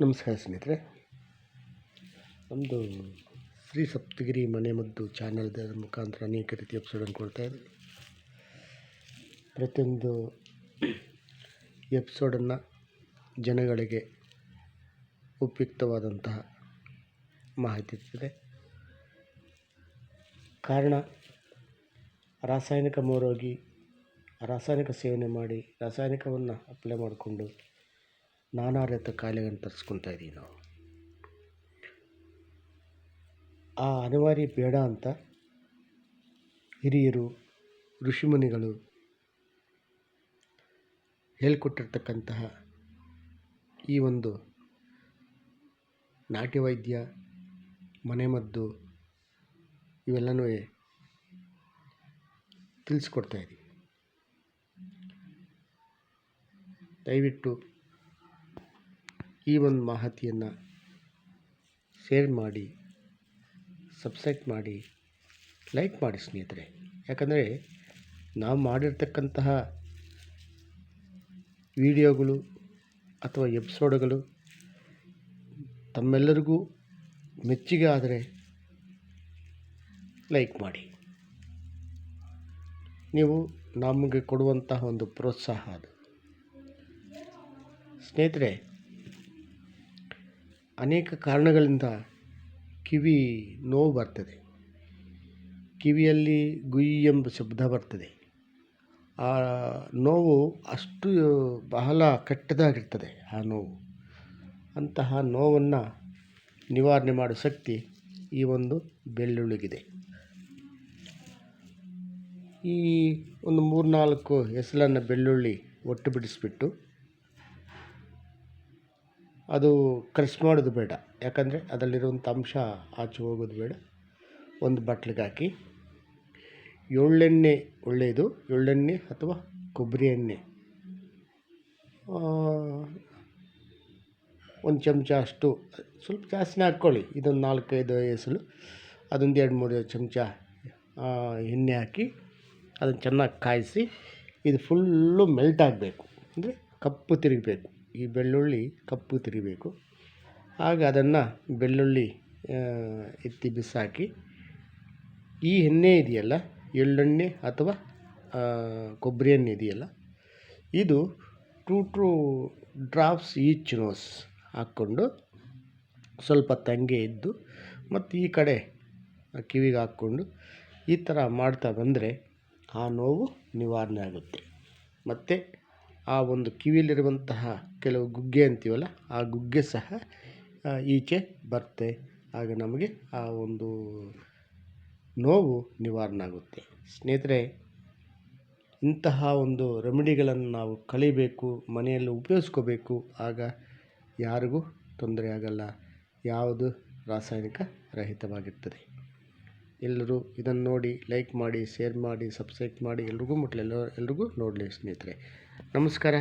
ನಮಸ್ಕಾರ ಸ್ನೇಹಿತರೆ. ನಮ್ಮದು ಶ್ರೀ ಸಪ್ತಗಿರಿ ಮನೆಮದ್ದು ಚಾನಲ್ದ ಮುಖಾಂತರ ಅನೇಕ ರೀತಿಯ ಎಪಿಸೋಡನ್ನು ಕೊಡ್ತಾ ಇದ್ದೀವಿ ಪ್ರತಿಯೊಂದು ಎಪಿಸೋಡನ್ನು ಜನಗಳಿಗೆ ಉಪಯುಕ್ತವಾದಂತಹ ಮಾಹಿತಿ ಇರ್ತದೆ. ಕಾರಣ, ರಾಸಾಯನಿಕ ಮೋರೋಗಿ ರಾಸಾಯನಿಕ ಸೇವನೆ ಮಾಡಿ ರಾಸಾಯನಿಕವನ್ನು ಅಪ್ಲೈ ಮಾಡಿಕೊಂಡು ನಾನಾ ರೀತಿಯ ಕಾಯಿಲೆಗಳನ್ನು ತರಿಸ್ಕೊಳ್ತಾ ಇದ್ದೀವಿ ನಾವು. ಆ ಅನಿವಾರ್ಯ ಬೇಡ ಅಂತ ಹಿರಿಯರು, ಋಷಿಮುನಿಗಳು ಹೇಳಿಕೊಟ್ಟಿರ್ತಕ್ಕಂತಹ ಈ ಒಂದು ನಾಟಿ ವೈದ್ಯ ಮನೆಮದ್ದು ಇವೆಲ್ಲನೂ ತಿಳಿಸ್ಕೊಡ್ತಾ ಇದ್ದೀವಿ ದಯವಿಟ್ಟು ಈ ಒಂದು ಮಾಹಿತಿಯನ್ನು ಶೇರ್ ಮಾಡಿ ಸಬ್ಸ್ಕ್ರೈಬ್ ಮಾಡಿ ಲೈಕ್ ಮಾಡಿ ಸ್ನೇಹಿತರೆ. ಯಾಕಂದರೆ ನಾವು ಮಾಡಿರ್ತಕ್ಕಂತಹ ವಿಡಿಯೋಗಳು ಅಥವಾ ಎಪಿಸೋಡ್ಗಳು ತಮ್ಮೆಲ್ಲರಿಗೂ ಮೆಚ್ಚುಗೆ ಆದರೆ ಲೈಕ್ ಮಾಡಿ. ನೀವು ನಮಗೆ ಕೊಡುವಂತಹ ಒಂದು ಪ್ರೋತ್ಸಾಹ ಅದು. ಸ್ನೇಹಿತರೆ ಅನೇಕ ಕಾರಣಗಳಿಂದ ಕಿವಿ ನೋವು ಬರ್ತದೆ. ಕಿವಿಯಲ್ಲಿ ಗುಯ್ ಎಂಬ ಶಬ್ದ ಬರ್ತದೆ. ಆ ನೋವು ಅಷ್ಟು ಬಹಳ ಕೆಟ್ಟದಾಗಿರ್ತದೆ, ಆ ನೋವು. ಅಂತಹ ನೋವನ್ನು ನಿವಾರಣೆ ಮಾಡೋ ಶಕ್ತಿ ಈ ಒಂದು ಬೆಳ್ಳುಳ್ಳಿಗಿದೆ. ಈ ಒಂದು ಮೂರ್ನಾಲ್ಕು ಹೆಸಲನ್ನು ಬೆಳ್ಳುಳ್ಳಿ ಒಟ್ಟು ಬಿಡಿಸ್ಬಿಟ್ಟು ಅದು ಕ್ರಷ್ ಮಾಡೋದು ಬೇಡ. ಯಾಕಂದರೆ ಅದರಲ್ಲಿರುವಂಥ ಅಂಶ ಆಚೆ ಹೋಗೋದು ಬೇಡ. ಒಂದು ಬಟ್ಲಿಗೆ ಹಾಕಿ, ಎಳ್ಳೆಣ್ಣೆ ಒಳ್ಳೆಯದು. ಎಳ್ಳೆಣ್ಣೆ ಅಥವಾ ಕೊಬ್ಬರಿ ಎಣ್ಣೆ. ಒಂದು ಚಮಚ ಅಷ್ಟು, ಸ್ವಲ್ಪ ಜಾಸ್ತಿನೇ ಹಾಕ್ಕೊಳ್ಳಿ. ಇದೊಂದು ನಾಲ್ಕೈದು ಎಸಲು ಅದೊಂದು ಎರಡು ಮೂರು ಚಮಚ ಎಣ್ಣೆ ಹಾಕಿ ಅದನ್ನು ಚೆನ್ನಾಗಿ ಕಾಯಿಸಿ, ಇದು ಫುಲ್ಲು ಮೆಲ್ಟ್ ಆಗಬೇಕು. ಅಂದರೆ ಕಪ್ಪು ತಿರುಗಬೇಕು. ಈ ಬೆಳ್ಳುಳ್ಳಿ ಕಪ್ಪು ತಿರಿಬೇಕು. ಆಗ ಅದನ್ನು ಬೆಳ್ಳುಳ್ಳಿ ಎತ್ತಿ ಬಿಸಾಕಿ, ಈ ಎಣ್ಣೆ ಇದೆಯಲ್ಲ, ಎಳ್ಳೆಣ್ಣೆ ಅಥವಾ ಕೊಬ್ಬರಿ ಎಣ್ಣೆ ಇದೆಯಲ್ಲ, ಇದು two two drops each nose ಹಾಕ್ಕೊಂಡು ಸ್ವಲ್ಪ ತಂಗೆ ಇದ್ದು ಮತ್ತು ಈ ಕಡೆ ಕಿವಿಗೆ ಹಾಕ್ಕೊಂಡು ಈ ಥರ ಮಾಡ್ತಾ ಬಂದರೆ ಆ ನೋವು ನಿವಾರಣೆ ಆಗುತ್ತೆ. ಮತ್ತು ಆ ಒಂದು ಕಿವಿಯಲ್ಲಿರುವಂತಹ ಕೆಲವು ಗುಗ್ಗೆ ಅಂತೀವಲ್ಲ, ಆ ಗುಗ್ಗೆ ಸಹ ಈಚೆ ಬರುತ್ತೆ ಆಗ ನಮಗೆ ಆ ಒಂದು ನೋವು ನಿವಾರಣೆ ಆಗುತ್ತೆ ಸ್ನೇಹಿತರೆ, ಇಂತಹ ಒಂದು ರೆಮಿಡಿಗಳನ್ನು ನಾವು ಕಲಿಬೇಕು ಮನೆಯಲ್ಲಿ ಉಪಯೋಗಿಸ್ಕೋಬೇಕು, ಆಗ ಯಾರಿಗೂ ತೊಂದರೆ ಆಗಲ್ಲ. ಯಾವುದು ರಾಸಾಯನಿಕ ರಹಿತವಾಗಿರ್ತದೆ. ಎಲ್ಲರೂ ಇದನ್ನು ನೋಡಿ ಲೈಕ್ ಮಾಡಿ, ಶೇರ್ ಮಾಡಿ, ಸಬ್ಸ್ಕ್ರೈಬ್ ಮಾಡಿ ಎಲ್ರಿಗೂ ಮುಟ್ಲಿ ಎಲ್ಲ ಎಲ್ರಿಗೂ ನೋಡಲಿ ಸ್ನೇಹಿತರೆ. ನಮಸ್ಕಾರ.